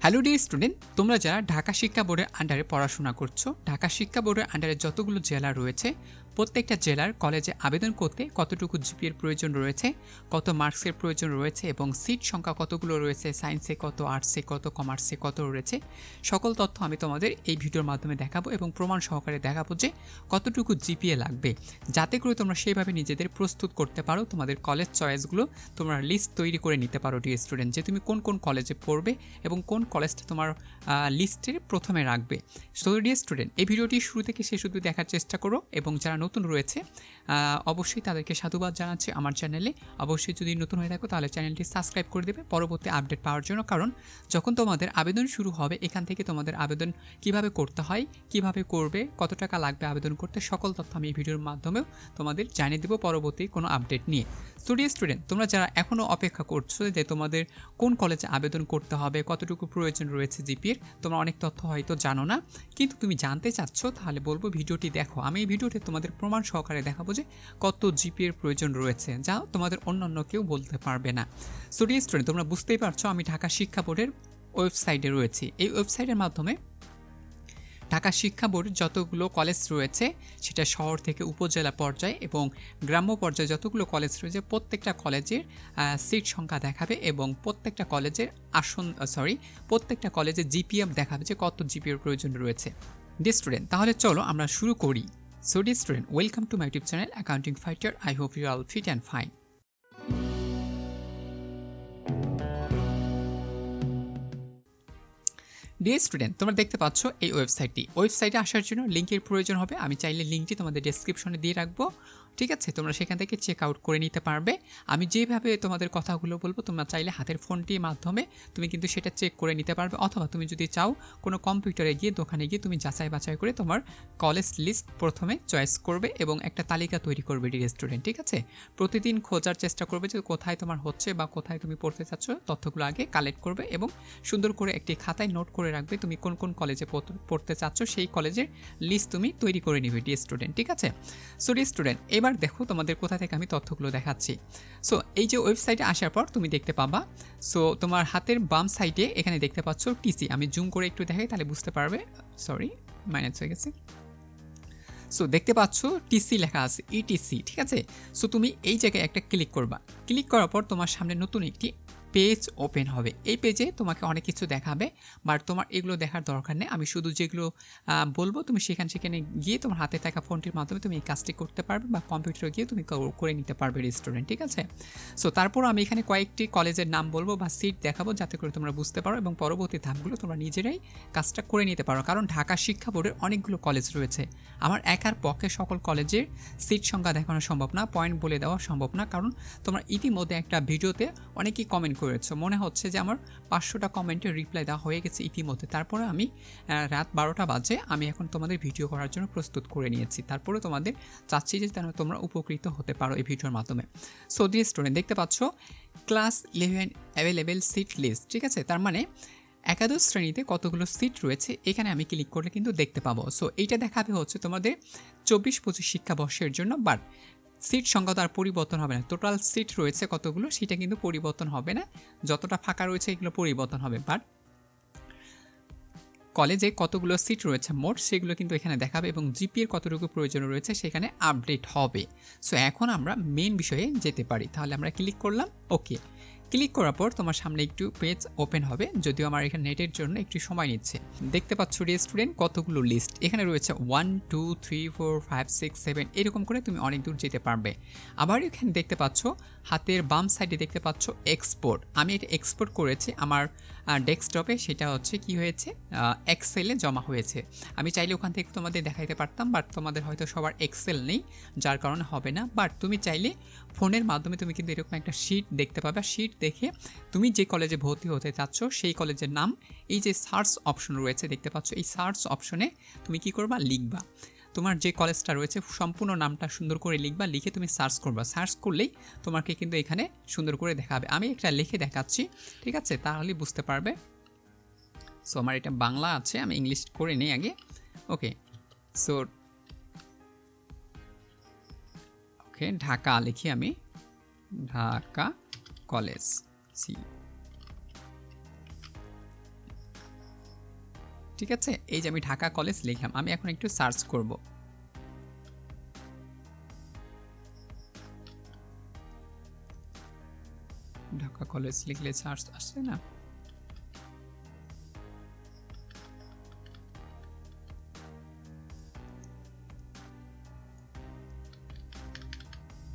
Hello D student তোমরা যারা ঢাকা শিক্ষা বোর্ডের আন্ডারে পড়াশোনা করছ, ঢাকা শিক্ষা বোর্ডের আন্ডারে যতগুলো জেলা রয়েছে প্রত্যেকটা জেলার কলেজে আবেদন করতে কতটুকু জিপিএর প্রয়োজন রয়েছে, কত মার্কসের প্রয়োজন রয়েছে এবং সিট সংখ্যা কতগুলো রয়েছে, সায়েন্সে কত, আর্টসে কত, কমার্সে কত রয়েছে, সকল তথ্য আমি তোমাদের এই ভিডিওর মাধ্যমে দেখাবো এবং প্রমাণ সহকারে দেখাবো যে কতটুকু জিপিএ লাগবে। যাতে করে তোমরা সেইভাবে নিজেদের প্রস্তুত করতে পারো, তোমাদের কলেজ চয়েসগুলো তোমরা লিস্ট তৈরি করে নিতে পারো ডি স্টুডেন্ট যে তুমি কোন কোন কলেজে পড়বে এবং কোন কলেজটা তোমার লিস্টের প্রথমে রাখবে। সো ডি স্টুডেন্ট এই ভিডিওটি শুরু থেকে শেষ অবধি দেখার চেষ্টা করো এবং যারা নতুন রয়েছে অবশ্যই তাদেরকে সাধুবাদ জানাচ্ছি আমার চ্যানেলে। অবশ্যই যদি নতুন হয়ে থাকো তাহলে চ্যানেলটি সাবস্ক্রাইব করে দেবে পরবর্তী আপডেট পাওয়ার জন্য। কারণ যখন তোমাদের আবেদন শুরু হবে, এখান থেকে তোমাদের আবেদন কীভাবে করতে হয়, কীভাবে করবে, কত টাকা লাগবে আবেদন করতে, সকল তথ্য আমি এই ভিডিওর মাধ্যমেও তোমাদের জানিয়ে দেবো পরবর্তী কোনো আপডেট নিয়ে। স্টুডিও স্টুডেন্ট তোমরা যারা এখনও অপেক্ষা করছ যে তোমাদের কোন কলেজে আবেদন করতে হবে, কতটুকু প্রয়োজন রয়েছে জিপির তোমরা অনেক তথ্য হয়তো জানো না। কিন্তু তুমি জানতে চাচ্ছ, তাহলে বলব ভিডিওটি দেখো। আমি এই ভিডিওটি তোমাদের প্রমাণ সহকারে দেখাবো যে কত জিপি এর প্রয়োজন রয়েছে, যা তোমাদের অন্যান্য কেউ বলতে পারবে না। স্টুডিও স্টুডেন্ট তোমরা বুঝতেই পারছ, আমি ঢাকা শিক্ষা বোর্ডের ওয়েবসাইটে রয়েছি। এই ওয়েবসাইটের মাধ্যমে ঢাকা শিক্ষা বোর্ড যতগুলো কলেজ রয়েছে, সেটা শহর থেকে উপজেলা পর্যায়ে এবং গ্রাম্য পর্যায়ে যতগুলো কলেজ রয়েছে, প্রত্যেকটা কলেজের সিট সংখ্যা দেখাবে এবং প্রত্যেকটা কলেজের আসন সরি প্রত্যেকটা কলেজের জিপিএফ দেখাবে যে কত জিপিএর প্রয়োজন রয়েছে। ডি স্টুডেন্ট তাহলে চলো আমরা শুরু করি। So the student welcome to my YouTube channel accounting fighter I hope you all fit and fine dear student তোমরা দেখতে পাচ্ছ এই ওয়েবসাইটটি ওয়েবসাইটে আসার জন্য লিঙ্কের প্রয়োজন হবে। আমি চাইলে লিঙ্কটি তোমাদের ডেসক্রিপশনে দিয়ে রাখব। ঠিক আছে? তোমরা সেখান থেকে চেক আউট করে নিতে পারবে। আমি যেভাবে তোমাদের কথাগুলো বলব, তোমরা চাইলে হাতের ফোনটির মাধ্যমে তুমি কিন্তু সেটা চেক করে নিতে পারবে। অথবা তুমি যদি চাও, কোনো কম্পিউটারে গিয়ে, দোকানে গিয়ে তুমি যাচাই বাছাই করে তোমার কলেজ লিস্ট প্রথমে চয়েস করবে এবং একটা তালিকা তৈরি করবে ডি রেস্টুরেন্ট ঠিক আছে? প্রতিদিন খোঁজার চেষ্টা করবে যে কোথায় তোমার হচ্ছে বা কোথায় তুমি পড়তে চাচ্ছ, তথ্যগুলো আগে কালেক্ট করবে এবং সুন্দর করে একটি খাতায় নোট করে রাখবে তুমি কোন কোন কলেজে পড়তে চাচ্ছ, সেই কলেজের লিস্ট তুমি তৈরি করে নিবে ডি স্টুডেন্ট ঠিক আছে? সো ডি স্টুডেন্ট এবার দেখো তোমাদের কোথা থেকে আমি তথ্যগুলো দেখাচ্ছি। সো এই যে ওয়েবসাইটে আসার পর তুমি দেখতে পাবা। সো তোমার হাতের বাম সাইডে এখানে দেখতে পাচ্ছ টিসি আমি জুম করে একটু দেখাই, তাহলে বুঝতে পারবে। সরি মাইনাস হয়ে গেছে। সো দেখতে পাচ্ছ টিসি লেখা আছে ইটিসি ঠিক আছে? সো তুমি এই জায়গায় একটা ক্লিক করবা। ক্লিক করার পর তোমার সামনে নতুন একটি পেজ ওপেন হবে। এই পেজে তোমাকে অনেক কিছু দেখাবে বাট তোমার এগুলো দেখার দরকার নেই। আমি শুধু যেগুলো বলব, তুমি সেখানে সেখানে গিয়ে তোমার হাতে থাকা ফোনটির মাধ্যমে তুমি এই কাজটি করতে পারবে বা কম্পিউটারে গিয়ে তুমি করে নিতে পারবে রেস্টুরেন্ট ঠিক আছে? সো তারপর আমি এখানে কয়েকটি কলেজের নাম বলব বা সিট দেখাবো যাতে করে তোমরা বুঝতে পারো এবং পরবর্তী ধাপগুলো তোমরা নিজেরাই কাজটা করে নিতে পারো। কারণ ঢাকা শিক্ষা বোর্ডের অনেকগুলো কলেজ রয়েছে। আমার একার পক্ষে সকল কলেজের সিট সংখ্যা দেখানো সম্ভব না পয়েন্ট বলে দেওয়া সম্ভব না। কারণ তোমরা ইতিমধ্যে একটা ভিডিওতে অনেকেই কমেন্ট করেছ। মনে হচ্ছে যে আমার পাঁচশোটা কমেন্টের রিপ্লাই দেওয়া হয়ে গেছে ইতিমধ্যে। তারপরে আমি রাত বারোটা বাজে, আমি এখন তোমাদের ভিডিও করার জন্য প্রস্তুত করে নিয়েছি। তারপরে তোমাদের চাচ্ছি যে যেন তোমরা উপকৃত হতে পারো এই ভিডিওর মাধ্যমে। সো দিয়ে স্টুডেন্ট দেখতে পাচ্ছ class eleven available seat list ঠিক আছে? তার মানে একাদশ শ্রেণীতে কতগুলো সিট রয়েছে, এখানে আমি ক্লিক করলে কিন্তু দেখতে পাবো। সো এইটা দেখাবে হচ্ছে তোমাদের চব্বিশ পঁচিশ শিক্ষাবর্ষের জন্য বাট সিট সংখ্যা তো আর পরিবর্তন হবে না। টোটাল সিট রয়েছে কতগুলো? সেটা কিন্তু পরিবর্তন হবে না। যতটা ফাঁকা রয়েছে, এগুলো পরিবর্তন হবে। বাট কলেজে কতগুলো সিট রয়েছে? মোট সেগুলো কিন্তু এখানে দেখাবে এবং জিপিএর কতটুকু প্রয়োজন রয়েছে, সেখানে আপডেট হবে। সো এখন আমরা মেন বিষয়ে যেতে পারি। তাহলে আমরা ক্লিক করলাম ওকে ক্লিক করার পর তোমার সামনে একটু পেজ ওপেন হবে, যদিও আমার এখানে নেটের জন্য একটু সময় নিচ্ছে। দেখতে পাচ্ছ রেস্টুরেন্ট কতগুলো লিস্ট এখানে রয়েছে one two three four five six seven এরকম করে তুমি অনেক দূর যেতে পারবে। আবার এখানে দেখতে পাচ্ছ, হাতের বাম সাইডে দেখতে পাচ্ছ এক্সপোর্ট আমি এটা এক্সপোর্ট করেছি, আমার ডেস্কটপে সেটা হচ্ছে কি হয়েছে? এক্সেলে জমা হয়েছে। আমি চাইলে ওখান থেকে তোমাদের দেখাইতে পারতাম বাট তোমাদের হয়তো সবার এক্সেল নেই, যার কারণে হবে না। বাট তুমি চাইলে ফোনের মাধ্যমে তুমি কিন্তু এরকম একটা শিট দেখতে পাবে। শিট দেখে তুমি যে কলেজে ভর্তি হতে চাচ্ছ, সেই কলেজের নাম, এই যে সার্চ অপশন রয়েছে, দেখতে পাচ্ছ, এই সার্চ অপশনে তুমি কি করবা? লিখবা। তোমার যে কলেজটা রয়েছে, সম্পূর্ণ নামটা সুন্দর করে লিখবা, লিখে তুমি সার্চ করবা। সার্চ করলেই তোমাকে কিন্তু এখানে সুন্দর করে দেখাবে। আমি একটা লিখে দেখাচ্ছি, ঠিক আছে? তাহলেই বুঝতে পারবে। সো আমার এটা বাংলা আছে, আমি ইংলিশ করে নিই আগে। ওকে সো ওকে ঢাকা লিখি আমি। ঢাকা কলেজ সি ঠিক আছে? এই যে আমি ঢাকা কলেজ লিখলাম, আমি এখন একটু সার্চ করব। ঢাকা কলেজ লিখলে সার্চ আসছে না?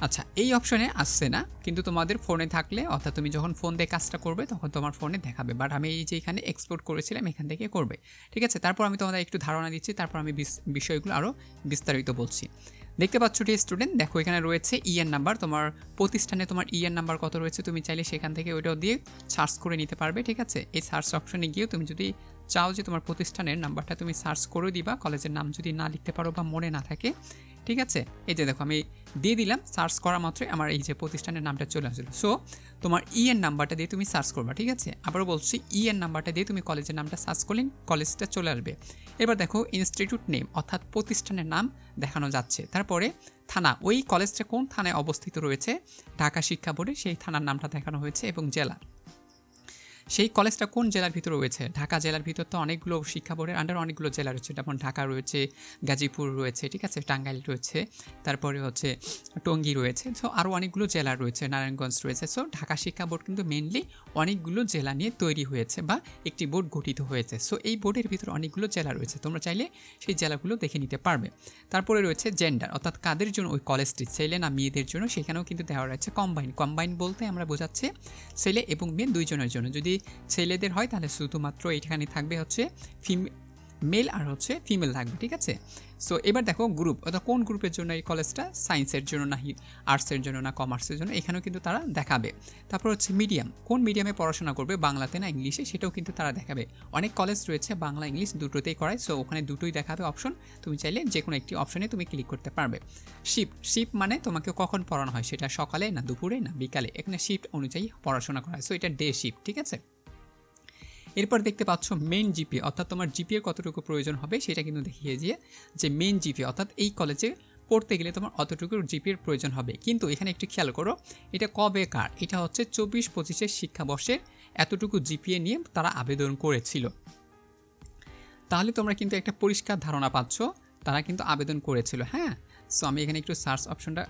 আচ্ছা এই অপশনে আসছে না, কিন্তু তোমাদের ফোনে থাকলে, অর্থাৎ তুমি যখন ফোন দিয়ে কাজটা করবে, তখন তোমার ফোনে দেখাবে। বাট আমি এই যে এখানে এক্সপোর্ট করেছিলাম, এখান থেকে করবে। ঠিক আছে? তারপর আমি তোমাদের একটু ধারণা দিচ্ছি, তারপর আমি বিষয়গুলো আরও বিস্তারিত বলছি। দেখতে পাচ্ছ যে স্টুডেন্ট দেখো এখানে রয়েছে ইএন নাম্বার তোমার প্রতিষ্ঠানে তোমার ইএন নাম্বার কত রয়েছে, তুমি চাইলে সেখান থেকে ওইটাও দিয়ে সার্চ করে নিতে পারবে, ঠিক আছে? এই সার্চ অপশনে গিয়েও তুমি যদি চাও যে তোমার প্রতিষ্ঠানের নাম্বারটা তুমি সার্চ করে দিবা, কলেজের নাম যদি না লিখতে পারো বা মনে না থাকে, ঠিক আছে? এই যে দেখো, আমি দিয়ে দিলাম, সার্চ করা মাত্রই আমার এই যে প্রতিষ্ঠানের নামটা চলে আসলো। সো তোমার ইএন নাম্বারটা দিয়ে তুমি সার্চ করবা, ঠিক আছে? আবারও বলছি ইএন নাম্বারটা দিয়ে তুমি কলেজের নামটা সার্চ করলে কলেজটা চলে আসবে। এবার দেখো, ইনস্টিটিউট নেম, অর্থাৎ প্রতিষ্ঠানের নাম দেখানো যাচ্ছে। তারপরে থানা, ওই কলেজটা কোন থানায় অবস্থিত রয়েছে? ঢাকা শিক্ষা বোর্ডে সেই থানার নামটা দেখানো হয়েছে এবং জেলা। সেই কলেজটা কোন জেলার ভিতর রয়েছে? ঢাকা জেলার ভিতর তো অনেকগুলো শিক্ষা বোর্ডের আন্ডার অনেকগুলো জেলা রয়েছে। যেমন ঢাকা রয়েছে, গাজীপুর রয়েছে, ঠিক আছে? টাঙ্গাইল রয়েছে, তারপরে হচ্ছে টঙ্গী রয়েছে। সো আরও অনেকগুলো জেলা রয়েছে, নারায়ণগঞ্জ রয়েছে। সো ঢাকা শিক্ষা বোর্ড কিন্তু মেনলি অনেকগুলো জেলা নিয়ে তৈরি হয়েছে বা একটি বোর্ড গঠিত হয়েছে। সো এই বোর্ডের ভিতরে অনেকগুলো জেলা রয়েছে। তোমরা চাইলে সেই জেলাগুলো দেখে নিতে পারবে। তারপরে রয়েছে জেন্ডার অর্থাৎ কাদের জন্য ওই কলেজটি ছেলে না মেয়েদের জন্য? সেখানেও কিন্তু দেওয়া রয়েছে কম্বাইন কম্বাইন বলতে আমরা বোঝাচ্ছি ছেলে এবং মেয়ে দুইজনের জন্য। যদি ছেলেদের হয় তাহলে শুধুমাত্র এইখানে থাকবে হচ্ছে ফিম মেল আর হচ্ছে ফিমেল থাকবে ঠিক আছে? সো এবার দেখো গ্রুপ অর্থাৎ কোন গ্রুপের জন্য এই কলেজটা সায়েন্সের জন্য না আর্টসের জন্য না কমার্সের জন্য, এখানেও কিন্তু তারা দেখাবে। তারপর হচ্ছে মিডিয়াম কোন মিডিয়ামে পড়াশোনা করবে? বাংলাতে না ইংলিশে, সেটাও কিন্তু তারা দেখাবে। অনেক কলেজ রয়েছে, বাংলা, ইংলিশ দুটোতেই করায় সো ওখানে দুটোই দেখাবে অপশন তুমি চাইলে যে কোনো একটি অপশনে তুমি ক্লিক করতে পারবে। শিফট শিফট মানে তোমাকে কখন পড়ানো হয়? সেটা সকালে না দুপুরে না বিকালে? এখানে শিফট অনুযায়ী পড়াশোনা করা হয়। সো এটা ডে শিফট ঠিক আছে? এরপর দেখতে পাচ্ছ মেন জিপি অর্থাৎ তোমার জিপিএর কতটুকু প্রয়োজন হবে সেটা কিন্তু দেখিয়ে দিয়ে যে মেন জিপি অর্থাৎ এই কলেজে পড়তে গেলে তোমার অতটুকু জিপিএর প্রয়োজন হবে। কিন্তু এখানে একটু খেয়াল করো, এটা কবে কার? এটা হচ্ছে চব্বিশ পঁচিশের শিক্ষাবর্ষের এতটুকু জিপিএ নিয়ে তারা আবেদন করেছিল। তাহলে তোমরা কিন্তু একটা পরিষ্কার ধারণা পাচ্ছ, তারা কিন্তু আবেদন করেছিল হ্যাঁ? সো আমি এখানে একটু সার্চ অপশনটা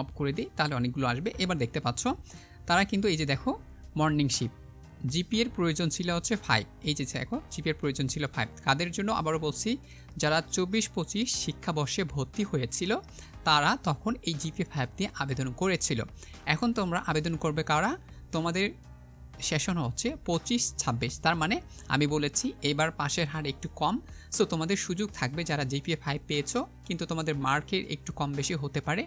অফ করে দিই, তাহলে অনেকগুলো আসবে। এবার দেখতে পাচ্ছ, তারা কিন্তু এই যে দেখো মর্নিং শিফট জিপিএর প্রয়োজন ছিল হচ্ছে ফাইভ এই যে দেখো জিপিএর প্রয়োজন ছিল ফাইভ কাদের জন্য আবারও বলছি, যারা চব্বিশ পঁচিশ শিক্ষাবর্ষে ভর্তি হয়েছিল, তারা তখন এই জিপিএ ফাইভ দিয়ে আবেদন করেছিল। এখন তোমরা আবেদন করবে কারা? তোমাদের সেশন হচ্ছে পঁচিশ ছাব্বিশ। তার মানে আমি বলেছি, এবার পাশের হার একটু কম। সো তোমাদের সুযোগ থাকবে যারা জিপিএ ফাইভ পেয়েছ, কিন্তু তোমাদের মার্কের একটু কম বেশি হতে পারে।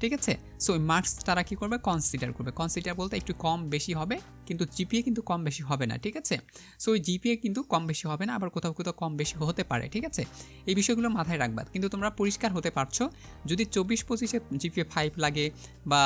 ঠিক আছে? সো ওই মার্কস তারা কী করবে? কনসিডার করবে। কনসিডার বলতে একটু কম বেশি হবে, কিন্তু জিপিএ কিন্তু কম বেশি হবে না, ঠিক আছে? সো ওই জিপিএ কিন্তু কম বেশি হবে না, আবার কোথাও কোথাও কম বেশি হতে পারে, ঠিক আছে? এই বিষয়গুলো মাথায় রাখবা। কিন্তু তোমরা পরিষ্কার হতে পারছ, যদি চব্বিশ পঁচিশে জিপিএ ফাইভ লাগে বা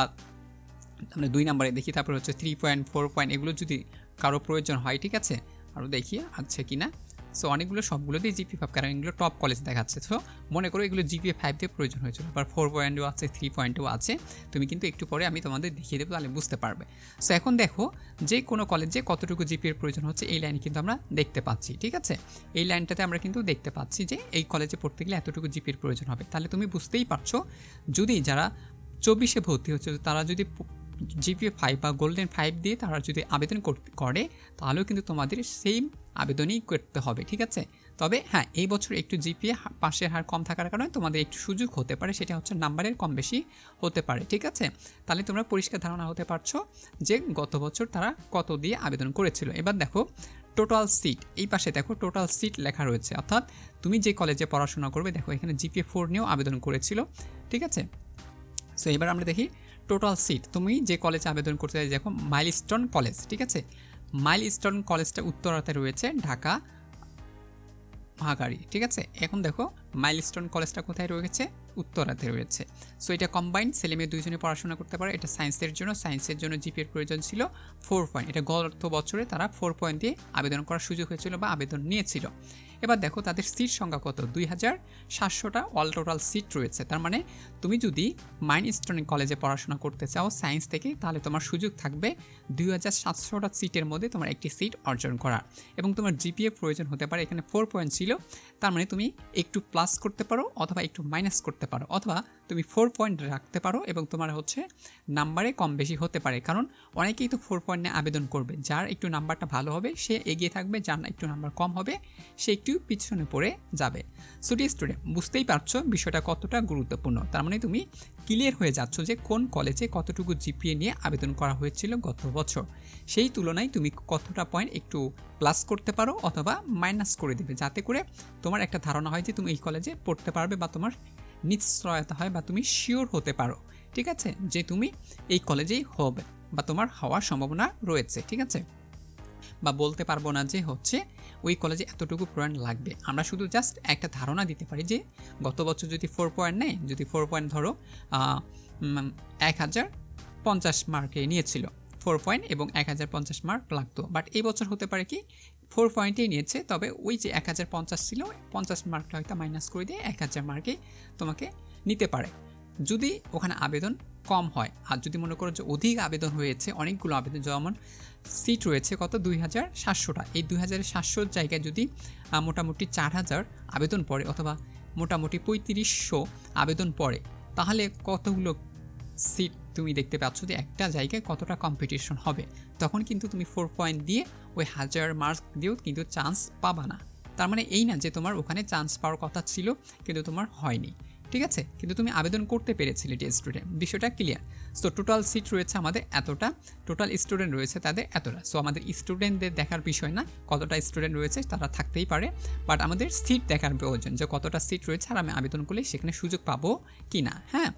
আমরা দুই নম্বরে দেখি, তারপর হচ্ছে থ্রি পয়েন্ট ফোর পয়েন্ট এগুলো যদি কারও প্রয়োজন হয়, ঠিক আছে? আরও দেখি, আছে কি না সো অনেকগুলো সবগুলোতেই জিপি ফাইভ কারণ এগুলো টপ কলেজ দেখাচ্ছে। সো মনে করো এগুলো জিপিএ ফাইভ দিয়ে প্রয়োজন হয়েছিল। আবার ফোর পয়েন্টও আছে থ্রি পয়েন্টও আছে। তুমি কিন্তু একটু পরে আমি তোমাদের দেখিয়ে দেবো, তাহলে বুঝতে পারবে। সো এখন দেখো, যে কোনো কলেজে কতটুকু জিপিএর প্রয়োজন হচ্ছে, এই লাইন কিন্তু আমরা দেখতে পাচ্ছি, ঠিক আছে? এই লাইনটাতে আমরা কিন্তু দেখতে পাচ্ছি যে, এই কলেজে পড়তে গেলে এতটুকু জিপির প্রয়োজন হবে। তাহলে তুমি বুঝতেই পারছ, যদি যারা চব্বিশে ভর্তি হচ্ছে, তারা যদি জিপিএ ফাইভ বা গোল্ডেন ফাইভ দিয়ে তারা যদি আবেদন করে তাহলেও কিন্তু তোমাদের সেম আবেদনই করতে হবে, ঠিক আছে? তবে হ্যাঁ এই বছর একটু জিপিএ পাশের হার কম থাকার কারণে তোমাদের একটু সুযোগ হতে পারে, সেটা হচ্ছে নাম্বারের কম বেশি হতে পারে, ঠিক আছে? তাহলে তোমরা পরিষ্কার ধারণা হতে পারছ যে গত বছর তারা কত দিয়ে আবেদন করেছিল। এবার দেখো টোটাল সিট এই পাশে দেখো টোটাল সিট লেখা রয়েছে, অর্থাৎ তুমি যে কলেজে পড়াশোনা করবে, দেখো এখানে জিপিএ ফোর নিয়েও আবেদন করেছিল, ঠিক আছে? সো এবার আমরা দেখি টোটাল সিট, তুমি যে কলেজে আবেদন করতে চাই দেখো মাইলস্টোন কলেজ ঠিক আছে? মাইল মাইলস্টোন কলেজটা উত্তরাতে রয়েছে ঢাকা মহাগাড়ি ঠিক আছে? এখন দেখো মাইলস্টোন কলেজটা কোথায় রয়েছে? উত্তরাতে রয়েছে। সো এটা কম্বাইন্ড ছেলে মেয়ে দুইজনে পড়াশোনা করতে পারে। এটা সায়েন্সের জন্য। সায়েন্সের জন্য জিপিএর প্রয়োজন ছিল ফোর পয়েন্ট এটা গত বছরে তারা ফোর পয়েন্ট দিয়ে আবেদন করার সুযোগ হয়েছিল বা আবেদন নিয়েছিল। এবার দেখো তাদের সিট সংখ্যা কত? দুই হাজার সাতশোটা অল টোটাল সিট রয়েছে। তার মানে তুমি যদি মাইন স্টোনিং কলেজে পড়াশোনা করতে চাও সায়েন্স থেকে, তাহলে তোমার সুযোগ থাকবে দুই হাজার সাতশোটা সিটের মধ্যে তোমার একটি সিট অর্জন করার। এবং তোমার জিপিএ প্রয়োজন হতে পারে। এখানে ফোর পয়েন্ট ছিল। তার মানে তুমি একটু প্লাস করতে পারো অথবা একটু মাইনাস করতে পারো অথবা তুমি ফোর পয়েন্ট রাখতে পারো এবং তোমার হচ্ছে নাম্বারে কম বেশি হতে পারে। কারণ অনেকেই তো ফোর পয়েন্ট নিয়ে আবেদন করবে। যার একটু নাম্বারটা ভালো হবে, সে এগিয়ে থাকবে, যার একটু নাম্বার কম হবে, সে একটু পিছনে পড়ে যাবে। সুটি স্টুডেন্ট বুঝতেই পারছ বিষয়টা কতটা গুরুত্বপূর্ণ। তার মানে তুমি ক্লিয়ার হয়ে যাচ্ছ যে কোন কলেজে কতটুকু জিপিএ নিয়ে আবেদন করা হয়েছিল গত বছর। সেই তুলনায় তুমি কতটা পয়েন্ট একটু প্লাস করতে পারো অথবা মাইনাস করে দেবে। যাতে করে তোমার একটা ধারণা হয় যে তুমি এই কলেজে পড়তে পারবে বা তোমার নিশ্চয়তা হয় বা তুমি শিওর হতে পারো, ঠিক আছে? যে তুমি এই কলেজেই হবে বা তোমার হওয়ার সম্ভাবনা রয়েছে, ঠিক আছে? বা বলতে পারব না যে হচ্ছে ওই কলেজে এতটুকু পয়েন্ট লাগবে। আমরা শুধু জাস্ট একটা ধারণা দিতে পারি যে গত বছর যদি ফোর পয়েন্ট নেয়, যদি ফোর পয়েন্ট ধরো এক হাজার পঞ্চাশ মার্কে নিয়েছিল ফোর পয়েন্ট এবং এক হাজার পঞ্চাশ মার্ক লাগতো। বাট এই বছর হতে পারে কি ফোর পয়েন্টেই নিয়েছে, তবে ওই যে এক হাজার পঞ্চাশ ছিল, পঞ্চাশ মার্কটা হয়তো মাইনাস করে দিয়ে এক হাজার মার্কে তোমাকে নিতে পারে। যদি ওখানে আবেদন কম হয়, আর যদি মনে করো যে অধিক আবেদন হয়েছে, অনেকগুলো আবেদন, যেমন সিট রয়েছে কত? দুই হাজার সাতশোটা। এই দুই হাজার সাতশোর জায়গায় যদি মোটামুটি চার হাজার আবেদন পড়ে, অথবা মোটামুটি পঁয়ত্রিশশো আবেদন পড়ে, তাহলে কতগুলো সিট তুমি দেখতে পাচ্ছ যে একটা জায়গায় কতটা কম্পিটিশন হবে। তখন কিন্তু তুমি ফোর পয়েন্ট দিয়ে ওই হাজার মার্ক দিয়েও কিন্তু চান্স পাবা না। তার মানে এই না যে তোমার ওখানে চান্স পাওয়ার কথা ছিল, কিন্তু তোমার হয়নি। ঠিক আছে? কিন্তু তুমি আবেদন করতে পেরেছিলে ডি স্টুডেন্ট বিষয়টা ক্লিয়ার সো টোটাল সিট রয়েছে আমাদের এতটা। টোটাল স্টুডেন্ট রয়েছে তাদের এতটা। সো আমাদের স্টুডেন্টদের দেখার বিষয় না, কতটা স্টুডেন্ট রয়েছে তারা থাকতেই পারে। বাট আমাদের সিট দেখার প্রয়োজন যে কতটা সিট রয়েছে আর আমি আবেদন করলে সেখানে সুযোগ পাবো কি না হ্যাঁ?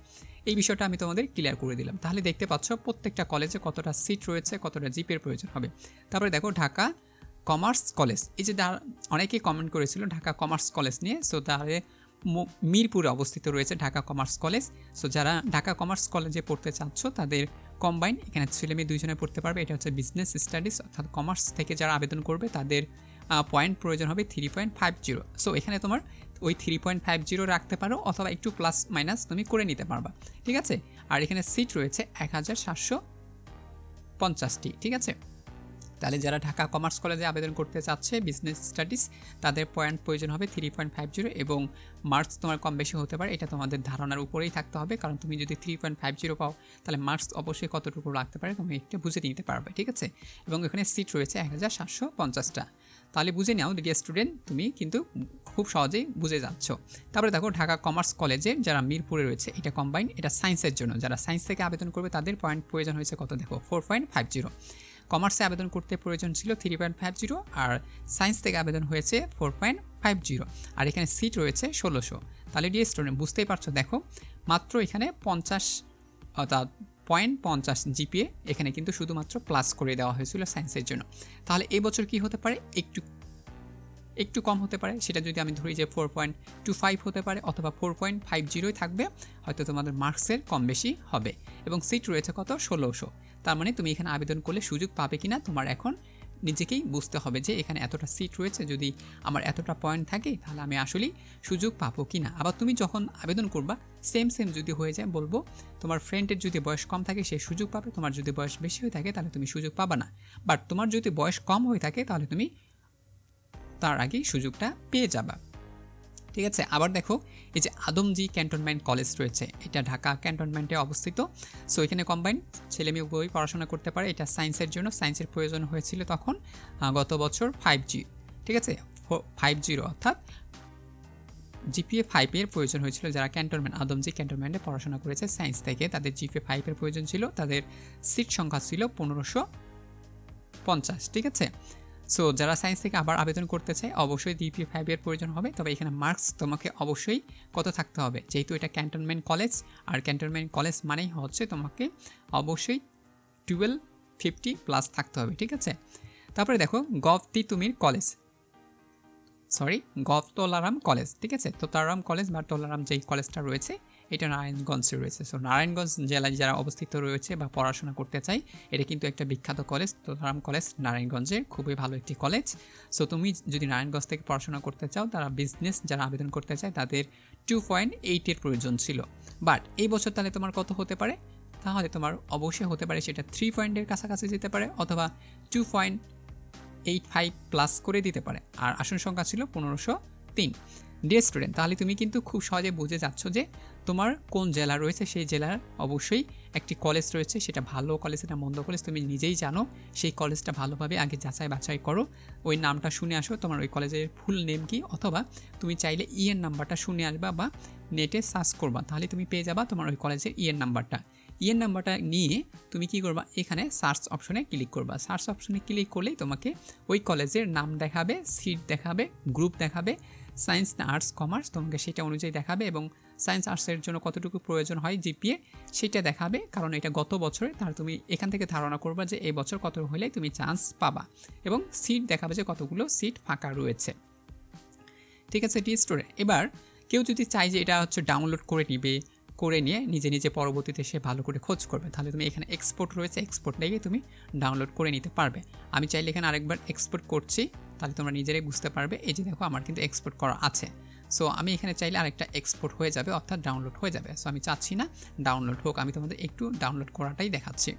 এই বিষয়টা আমি তোমাদের ক্লিয়ার করে দিলাম। তাহলে দেখতে পাচ্ছ প্রত্যেকটা কলেজে কতটা সিট রয়েছে, কতটা জিপের প্রয়োজন হবে। তারপরে দেখো ঢাকা কমার্স কলেজ এই যে অনেকেই কমেন্ট করেছিল ঢাকা কমার্স কলেজ নিয়ে। সো তাহলে মিরপুরে অবস্থিত রয়েছে ঢাকা কমার্স কলেজ সো যারা ঢাকা কমার্স কলেজে পড়তে চাচ্ছ, তাদের কম্বাইন এখানে ছেলে মেয়ে দুইজনে পড়তে পারবে। এটা হচ্ছে বিজনেস স্টাডিজ অর্থাৎ কমার্স থেকে যারা আবেদন করবে, তাদের পয়েন্ট প্রয়োজন হবে three point five zero so এখানে তোমার ওই থ্রি পয়েন্ট ফাইভ জিরো রাখতে পারো অথবা একটু প্লাস মাইনাস তুমি করে নিতে পারবা, ঠিক আছে? আর এখানে সিট রয়েছে এক হাজার সাতশো পঞ্চাশটি, ঠিক আছে? তাহলে যারা ঢাকা কমার্স কলেজে আবেদন করতে চাচ্ছে বিজনেস স্টাডিজ তাদের পয়েন্ট প্রয়োজন হবে থ্রি পয়েন্ট ফাইভ জিরো এবং মার্কস তোমার কম বেশি হতে পারে, এটা তোমাদের ধারণার উপরেই থাকতে হবে, কারণ তুমি যদি থ্রি পয়েন্ট ফাইভ জিরো পাও, তাহলে মার্কস অবশ্যই কতটুকু রাখতে পারে তুমি একটু বুঝে নিতে পারবে, ঠিক আছে? এবং এখানে সিট রয়েছে এক হাজার সাতশো পঞ্চাশটা। তাহলে বুঝে নাও ডিয়ার স্টুডেন্ট তুমি কিন্তু খুব সহজেই বুঝে যাচ্ছ। তারপরে দেখো ঢাকা কমার্স কলেজে যারা মিরপুরে রয়েছে, এটা কম্বাইন এটা সায়েন্সের জন্য। যারা সায়েন্স থেকে আবেদন করবে, তাদের পয়েন্ট প্রয়োজন হয়েছে কত? দেখো ফোর পয়েন্ট ফাইভ জিরো কমার্সে আবেদন করতে প্রয়োজন ছিল থ্রি পয়েন্ট ফাইভ জিরো আর সায়েন্স থেকে আবেদন হয়েছে ফোর পয়েন্ট ফাইভ জিরো আর এখানে সিট রয়েছে ষোলোশো। তাহলে ডিএ স্টুডেন্ট বুঝতেই পারছ, দেখো, মাত্র এখানে পঞ্চাশ, অর্থাৎ পয়েন্ট পঞ্চাশ জিপিএ এখানে কিন্তু শুধুমাত্র প্লাস করে দেওয়া হয়েছিল সায়েন্সের জন্য। তাহলে এই বছর কি হতে পারে? একটু একটু কম হতে পারে। সেটা যদি আমি ধরি যে ফোর পয়েন্ট টু ফাইভ হতে পারে অথবা ফোর পয়েন্ট ফাইভ জিরোই থাকবে, হয়তো তোমাদের মার্কসের কম বেশি হবে। এবং সিট রয়েছে কত? ষোলোশো। তার মানে তুমি এখানে আবেদন করলে সুযোগ পাবে কি না তোমার এখন নিজেকেই বুঝতে হবে যে এখানে এতটা সিট রয়েছে, যদি আমার এতটা পয়েন্ট থাকে, তাহলে আমি আসলেই সুযোগ পাবো কি না আবার তুমি যখন আবেদন করবা সেম সেম যদি হয়ে যায়, বলব তোমার ফ্রেন্ডের যদি বয়স কম থাকে, সে সুযোগ পাবে। তোমার যদি বয়স বেশি হয়ে থাকে, তাহলে তুমি সুযোগ পাবা না। বাট তোমার যদি বয়স কম হয়ে থাকে, তাহলে তুমি তার আগেই সুযোগটা পেয়ে যাবা। ঠিক আছে, আবার দেখো, এই যে আদমজি ক্যান্টনমেন্ট কলেজ রয়েছে, এটা ঢাকা ক্যান্টনমেন্টে অবস্থিত। সো এখানে কম্বাইন ছেলে মেয়ে উভয়ই পড়াশোনা করতে পারে, এটা সায়েন্সের জন্য। সায়েন্সের প্রয়োজন হয়েছিল তখন গত বছর ফাইভ জি ঠিক আছে ফাইভ জিরো অর্থাৎ জিপিএ ফাইভের প্রয়োজন হয়েছিল, যারা ক্যান্টনমেন্ট, আদমজি ক্যান্টনমেন্টে পড়াশোনা করেছে সায়েন্স থেকে। তাদের জিপিএ ফাইভের প্রয়োজন ছিল, তাদের সিট সংখ্যা ছিল পনেরোশো পঞ্চাশ। ঠিক আছে সো যারা সায়েন্স থেকে আবার আবেদন করতে চায়, অবশ্যই ডিপি ফাইভের প্রয়োজন হবে। তবে এখানে মার্কস তোমাকে অবশ্যই কত থাকতে হবে? যেহেতু এটা ক্যান্টনমেন্ট কলেজ আর ক্যান্টনমেন্ট কলেজ মানেই হচ্ছে তোমাকে অবশ্যই টুয়েলভ ফিফটি প্লাস থাকতে হবে, ঠিক আছে? তারপরে দেখো, gov Titumir college sorry gov Tolaram college ঠিক আছে? তো তোলারাম কলেজ বা তোলারাম যেই কলেজটা রয়েছে এটা নারায়ণগঞ্জে রয়েছে। সো নারায়ণগঞ্জ জেলায় যারা অবস্থিত রয়েছে বা পড়াশোনা করতে চাই এটা কিন্তু একটা বিখ্যাত কলেজ তোতারাম কলেজ নারায়ণগঞ্জে, খুবই ভালো একটি কলেজ সো তুমি যদি নারায়ণগঞ্জ থেকে পড়াশোনা করতে চাও, তারা বিজনেস যারা আবেদন করতে চায়, তাদের টু পয়েন্ট এইটের প্রয়োজন ছিল। বাট এই বছর তাহলে তোমার কত হতে পারে? তাহলে তোমার অবশ্যই হতে পারে সেটা থ্রি পয়েন্টের কাছাকাছি যেতে পারে, অথবা two point eight five plus করে দিতে পারে। আর আসন সংখ্যা ছিল পনেরোশো তিন। ডিয়ার স্টুডেন্ট তাহলে তুমি কিন্তু খুব সহজে বুঝে যাচ্ছ যে তোমার কোন জেলা রয়েছে, সেই জেলার অবশ্যই একটি কলেজ রয়েছে, সেটা ভালো কলেজ সেটা মন্দ কলেজ তুমি নিজেই জানো, সেই কলেজটা ভালোভাবে আগে যাচাই বাছাই করো। ওই নামটা শুনে আসো, তোমার ওই কলেজের ফুল নেম কি, অথবা তুমি চাইলে ইয়ের নাম্বারটা শুনে আসবা বা নেটে সার্চ করবা, তাহলে তুমি পেয়ে যাবা তোমার ওই কলেজের ইয়ের নাম্বারটা ইয়ের নাম্বারটা নিয়ে তুমি কি করবা, এখানে সার্চ অপশনে ক্লিক করবা। সার্চ অপশনে ক্লিক করলেই তোমাকে ওই কলেজের নাম দেখাবে সিট দেখাবে গ্রুপ দেখাবে সায়েন্স না আর্টস, কমার্স, তোমাকে সেটা অনুযায়ী দেখাবে এবং সায়েন্স আর্টসের জন্য কতটুকু প্রয়োজন হয় জিপিএ, সেটা দেখাবে। কারণ এটা গত বছরে তার তুমি এখান থেকে ধারণা করবা যে এই বছর কত হলে তুমি চান্স পাবা এবং সিট দেখাবে যে কতগুলো সিট ফাঁকা রয়েছে। ঠিক আছে টি স্টোরে এবার কেউ যদি চায় যে এটা হচ্ছে ডাউনলোড করে নিবে করে নিয়ে নিজে নিজে পরবর্তীতে সে ভালো করে খোঁজ করবে। তাহলে তুমি এখানে এক্সপোর্ট রয়েছে এক্সপোর্ট লেগে তুমি ডাউনলোড করে নিতে পারবে। আমি চাইলে এখানে আরেকবার এক্সপোর্ট করছি, তাহলে তোমরা নিজেরাই বুঝতে পারবে, এই যে দেখো আমার কিন্তু এক্সপোর্ট করা আছে। সো আমি এখানে চাইলে আরেকটা এক্সপোর্ট হয়ে যাবে, অর্থাৎ ডাউনলোড হয়ে যাবে। সো আমি চাচ্ছি না ডাউনলোড হোক, আমি তোমাদের একটু ডাউনলোড করাটাই দেখাচ্ছি।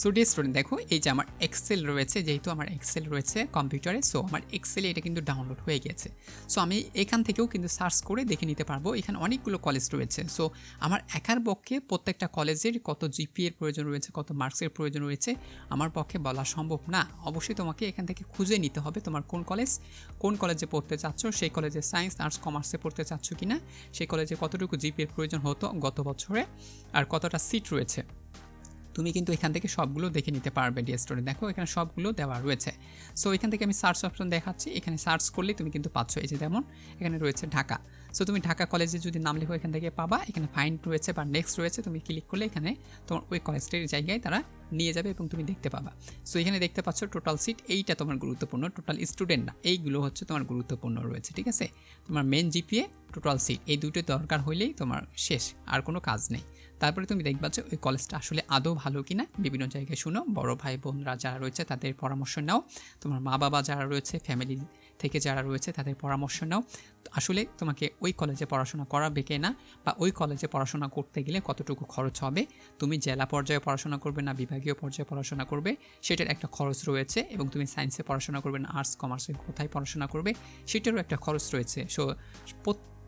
সো ডি স্টুডেন্ট, দেখো, এই যে আমার এক্সেল রয়েছে, যেহেতু আমার এক্সেল রয়েছে কম্পিউটারে সো আমার এক্সেলে এটা কিন্তু ডাউনলোড হয়ে গেছে। সো আমি এখান থেকেও কিন্তু সার্চ করে দেখে নিতে পারব, এখানে অনেকগুলো কলেজ রয়েছে। সো আমার একার পক্ষে প্রত্যেকটা কলেজের কত জিপিএর প্রয়োজন রয়েছে, কত মার্কসের প্রয়োজন রয়েছে, আমার পক্ষে বলা সম্ভব না। অবশ্যই তোমাকে এখান থেকে খুঁজে নিতে হবে তোমার কোন কলেজ কোন কলেজে পড়তে চাচ্ছ, সেই কলেজে সায়েন্স আর্টস কমার্সে পড়তে চাচ্ছ কি না সেই কলেজে কতটুকু জিপিএর প্রয়োজন হতো গত বছরে, আর কতটা সিট রয়েছে। তুমি কিন্তু এখান থেকে সবগুলো দেখে নিতে পারবে ডি স্টোরে দেখো, এখানে সবগুলো দেওয়া রয়েছে। সো এখান থেকে আমি সার্চ অপশন দেখাচ্ছি। এখানে সার্চ করলে তুমি কিন্তু পাচ্ছ এই যে যেমন এখানে রয়েছে ঢাকা। সো তুমি ঢাকা কলেজে যদি নাম লেখো এখান থেকে পাবা। এখানে ফাইন্ড রয়েছে বা নেক্সট রয়েছে, তুমি ক্লিক করলে এখানে তোমার ওই কলেজটির জায়গায় তারা নিয়ে যাবে এবং তুমি দেখতে পাবা। সো এখানে দেখতে পাচ্ছ টোটাল সিট এইটা তোমার গুরুত্বপূর্ণ। টোটাল স্টুডেন্ট না। এইগুলো হচ্ছে তোমার গুরুত্বপূর্ণ রয়েছে, ঠিক আছে? তোমার মেন জিপিএ টোটাল সিট এই দুটো দরকার হইলেই তোমার শেষ। আর কোনো কাজ নেই। তারপরে তুমি দেখবা যে ওই কলেজটা আসলে আদৌ ভালো কিনা। বিভিন্ন জায়গায় শুনো, বড় ভাই বোনরা যারা রয়েছে তাদের পরামর্শ নাও। তোমার মা বাবা যারা রয়েছে ফ্যামিলি থেকে যারা রয়েছে তাদের পরামর্শ নাও। আসলে তোমাকে ওই কলেজে পড়াশোনা করাবে কি না বা ওই কলেজে পড়াশোনা করতে গেলে কতটুকু খরচ হবে? তুমি জেলা পর্যায়ে পড়াশোনা করবে না, বিভাগীয় পর্যায়ে পড়াশোনা করবে। সেটার একটা খরচ রয়েছে এবং তুমি সায়েন্সে পড়াশোনা করবে না আর্টস কমার্সে কোথায় পড়াশোনা করবে? সেটারও একটা খরচ রয়েছে। সো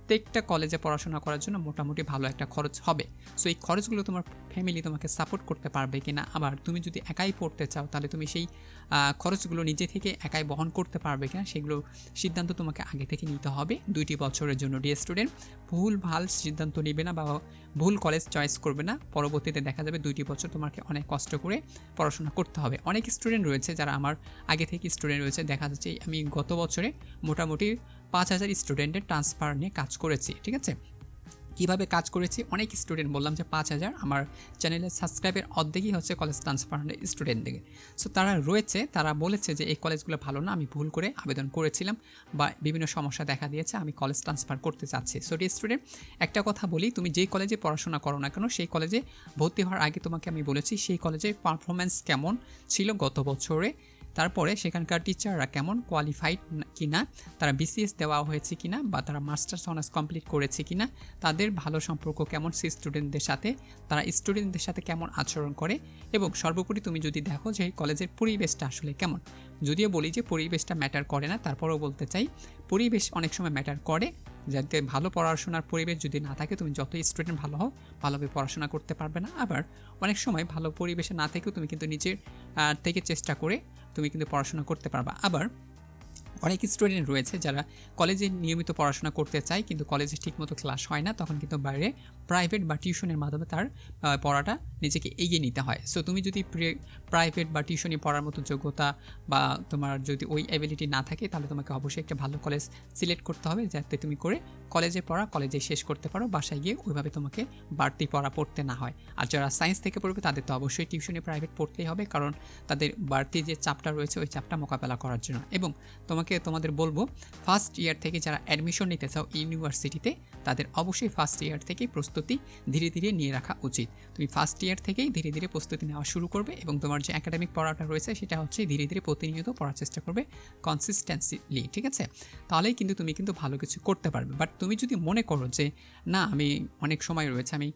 প্রত্যেকটা কলেজে পড়াশোনা করার জন্য মোটামুটি ভালো একটা খরচ হবে। সো এই খরচগুলো তোমার ফ্যামিলি তোমাকে সাপোর্ট করতে পারবে কি না আবার তুমি যদি একাই পড়তে চাও, তাহলে তুমি সেই খরচগুলো নিজে থেকে একাই বহন করতে পারবে কিনা, সেগুলো সিদ্ধান্ত তোমাকে আগে থেকে নিতে হবে। দুইটি বছরের জন্য ডি স্টুডেন্ট ভুল ভালো সিদ্ধান্ত নেবে না বা ভুল কলেজ চয়েস করবে না। পরবর্তীতে দেখা যাবে দুইটি বছর তোমাকে অনেক কষ্ট করে পড়াশোনা করতে হবে। অনেক স্টুডেন্ট রয়েছে যারা আমার আগে থেকে স্টুডেন্ট রয়েছে। দেখা যাচ্ছে আমি গত বছরে মোটামুটি পাঁচ হাজার স্টুডেন্টের ট্রান্সফার নিয়ে কাজ করেছি, ঠিক আছে? কীভাবে কাজ করেছি? অনেক স্টুডেন্ট বললাম যে পাঁচ হাজার, আমার চ্যানেলের সাবস্ক্রাইবের অর্ধেকই হচ্ছে কলেজ ট্রান্সফার স্টুডেন্ট থেকে সো তারা রয়েছে, তারা বলেছে যে এই কলেজগুলো ভালো না, আমি ভুল করে আবেদন করেছিলাম বা বিভিন্ন সমস্যা দেখা দিয়েছে, আমি কলেজ ট্রান্সফার করতে চাচ্ছি। সো স্টুডেন্ট একটা কথা বলি, তুমি যেই কলেজে পড়াশোনা করো না কেন, সেই কলেজে ভর্তি হওয়ার আগে তোমাকে আমি বলেছি, সেই কলেজের পারফরমেন্স কেমন ছিল গত বছরে? তারপরে সেখানকার টিচাররা কেমন কোয়ালিফাইড কিনা, তারা বিসিএস দেওয়া হয়েছে কিনা, বা তারা মাস্টার্স অনার্স কমপ্লিট করেছে কিনা, তাদের ভালো সম্পর্ক কেমন সে স্টুডেন্টদের সাথে, তারা স্টুডেন্টদের সাথে কেমন আচরণ করে, এবং সর্বোপরি তুমি যদি দেখো যে কলেজের পরিবেশটা আসলে কেমন, যদিও বলি যে পরিবেশটা ম্যাটার করে না, তারপরেও বলতে চাই, পরিবেশ অনেক সময় ম্যাটার করে যাতে ভালো পড়াশোনার পরিবেশ যদি না থাকে, তুমি যতই স্টুডেন্ট ভালো হও, ভালোভাবে পড়াশোনা করতে পারবে না। আবার অনেক সময় ভালো পরিবেশে না থেকেও তুমি কিন্তু নিজের থেকে চেষ্টা করে তুমি কিন্তু পড়াশোনা করতে পারবা। আবার অনেক স্টুডেন্ট রয়েছে যারা কলেজে নিয়মিত পড়াশোনা করতে চায়, কিন্তু কলেজে ঠিকমতো ক্লাস হয় না, তখন কিন্তু বাইরে প্রাইভেট বা টিউশনের মাধ্যমে তার পড়াটা নিজেকে এগিয়ে নিতে হয়। সো তুমি যদি প্রাইভেট বা টিউশনে পড়ার মতো যোগ্যতা বা তোমার যদি ওই অ্যাবিলিটি না থাকে, তাহলে তোমাকে অবশ্যই একটা ভালো কলেজ সিলেক্ট করতে হবে, যাতে তুমি করে কলেজে পড়া, কলেজে শেষ করতে পারো, বাসায় গিয়ে ওইভাবে তোমাকে বাড়তি পড়া পড়তে না হয়। আর যারা সায়েন্স থেকে পড়বে, তাদের তো অবশ্যই টিউশনি প্রাইভেট পড়তেই হবে, কারণ তাদের বাড়তি যে চাপটা রয়েছে, ওই চাপটা মোকাবেলা করার জন্য। এবং তোমাকে, তোমাদের বলব ফার্স্ট ইয়ার থেকে যারা অ্যাডমিশন নিতে চাও ইউনিভার্সিটিতে তাদের অবশ্যই ফার্স্ট ইয়ার থেকেই প্রস্তুতি ধীরে ধীরে নিয়ে রাখা উচিত। তুমি ফার্স্ট ইয়ার থেকেই ধীরে ধীরে প্রস্তুতি নেওয়া শুরু করবে এবং তোমার যে একাডেমিক পড়াটা রয়েছে, সেটা হচ্ছে ধীরে ধীরে প্রতিনিয়ত পড়ার চেষ্টা করবে কনসিস্টেন্সিলি ঠিক আছে? তাহলেই কিন্তু তুমি কিন্তু ভালো কিছু করতে পারবে। বাট তুমি যদি মনে করো যে, না, আমি অনেক সময় রয়েছে, আমি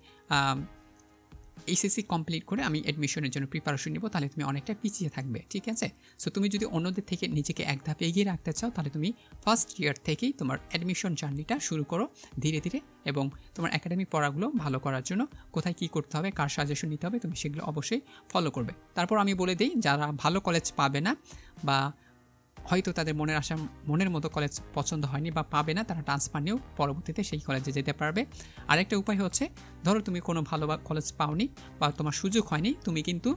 এইচএসসি কমপ্লিট করে আমি অ্যাডমিশনের জন্য প্রিপারেশন নিব, তাহলে তুমি অনেকটা পিছিয়ে থাকবে। ঠিক আছে? সো তুমি যদি অন্যদের থেকে নিজেকে এক ধাপ এগিয়ে রাখতে চাও, তাহলে তুমি ফার্স্ট ইয়ার থেকেই তোমার অ্যাডমিশন জার্নিটা শুরু করো ধীরে ধীরে এবং তোমার একাডেমিক পড়াগুলো ভালো করার জন্য কোথায় কী করতে হবে, কার সাজেশন নিতে হবে, তুমি সেগুলো অবশ্যই ফলো করবে। তারপর আমি বলে দিই, যারা ভালো কলেজ পাবে না বা হয়তো তাদের মনের আশা, মনের মতো কলেজ পছন্দ হয়নি বা পাবে না, তারা ট্রান্সফার নিয়েও পরবর্তীতে সেই কলেজে যেতে পারবে। আরেকটা উপায় হচ্ছে, ধরো তুমি কোনো ভালো কলেজ পাওনি বা তোমার সুযোগ হয়নি, তুমি কিন্তু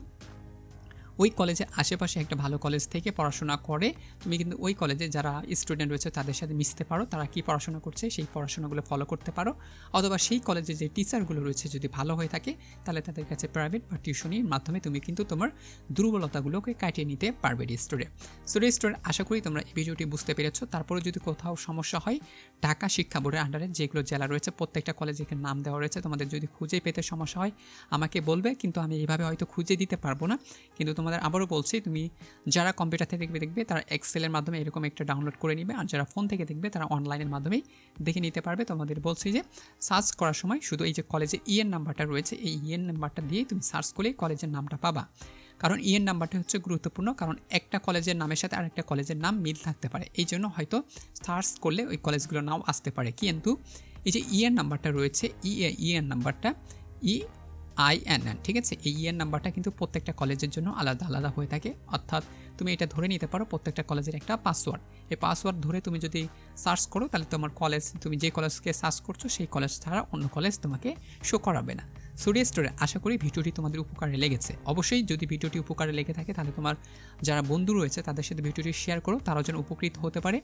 ওই কলেজে আশেপাশে একটা ভালো কলেজ থেকে পড়াশোনা করে। তুমি কিন্তু ওই কলেজে যারা স্টুডেন্ট রয়েছে, তাদের সাথে মিশতে পারো। তারা কী পড়াশোনা করছে, সেই পড়াশোনাগুলো ফলো করতে পারো। অথবা সেই কলেজে যে টিচারগুলো রয়েছে, যদি ভালো হয়ে থাকে, তাহলে তাদের কাছে প্রাইভেট বা টিউশনির মাধ্যমে তুমি কিন্তু তোমার দুর্বলতাগুলোকে কাটিয়ে নিতে পারবে স্টুডেন্ট সো স্টুডেন্ট আশা করি তোমরা এই ভিডিওটি বুঝতে পেরেছ। তারপরে যদি কোথাও সমস্যা হয়, ঢাকা শিক্ষা বোর্ডের আন্ডারে যেগুলো জেলা রয়েছে, প্রত্যেকটা কলেজে নাম দেওয়া রয়েছে। তোমাদের যদি খুঁজে পেতে সমস্যা হয়, আমাকে বলবে। কিন্তু আমি এইভাবে হয়তো খুঁজে দিতে পারব না। কিন্তু তোমাদের আবারও বলছি, তুমি যারা কম্পিউটার থেকে দেখবে দেখবে, তারা এক্সেলের মাধ্যমে এরকম একটা ডাউনলোড করে নিবে। আর যারা ফোন থেকে দেখবে, তারা অনলাইনের মাধ্যমেই দেখে নিতে পারবে। তোমাদের বলছি যে সার্চ করার সময় শুধু এই যে কলেজে ইএন নাম্বারটা রয়েছে, এই ইএন নাম্বারটা দিয়েই তুমি সার্চ করলেই কলেজের নামটা পাবা। কারণ ইএন নাম্বারটা হচ্ছে গুরুত্বপূর্ণ, কারণ একটা কলেজের নামের সাথে আরেকটা কলেজের নাম মিল থাকতে পারে। এই জন্য হয়তো সার্চ করলে ওই কলেজগুলোর নাম আসতে পারে। কিন্তু এই যে ইএন নাম্বারটা রয়েছে ই ইএন নাম্বারটা ই আইএনএন ঠিক আছে? এই ইএন নাম্বারটা কিন্তু প্রত্যেকটা কলেজের জন্য আলাদা আলাদা হয়ে থাকে। অর্থাৎ তুমি এটা ধরে নিতে পারো প্রত্যেকটা কলেজের একটা পাসওয়ার্ড এই পাসওয়ার্ড ধরে তুমি যদি সার্চ করো, তাহলে তোমার কলেজ তুমি যে কলেজকে সার্চ করছ, সেই কলেজ ছাড়া অন্য কলেজ তোমাকে শো করাবে না। সুরিয়া স্টোরে আশা করি ভিডিওটি তোমাদের উপকারে লেগেছে। অবশ্যই যদি ভিডিওটি উপকারে লেগে থাকে, তাহলে তোমার যারা বন্ধু রয়েছে, তাদের সাথে ভিডিওটি শেয়ার করো তারা যেন উপকৃত হতে পারে।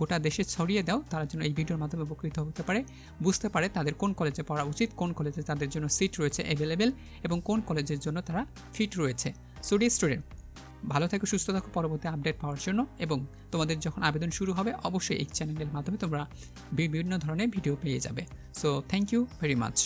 গোটা দেশে ছড়িয়ে দাও, তারা যেন এই ভিডিওর মাধ্যমে উপকৃত হতে পারে। বুঝতে পারে তাদের কোন কলেজে পড়া উচিত, কোন কলেজে তাদের জন্য সিট রয়েছে অ্যাভেলেবেল এবং কোন কলেজের জন্য তারা ফিট রয়েছে। সুডিয়া স্টুডেন্ট ভালো থাকো, সুস্থ থাকো, পরবর্তী আপডেট পাওয়ার জন্য এবং তোমাদের যখন আবেদন শুরু হবে, অবশ্যই এই চ্যানেলের মাধ্যমে তোমরা বিভিন্ন ধরনের ভিডিও পেয়ে যাবে। So thank you very much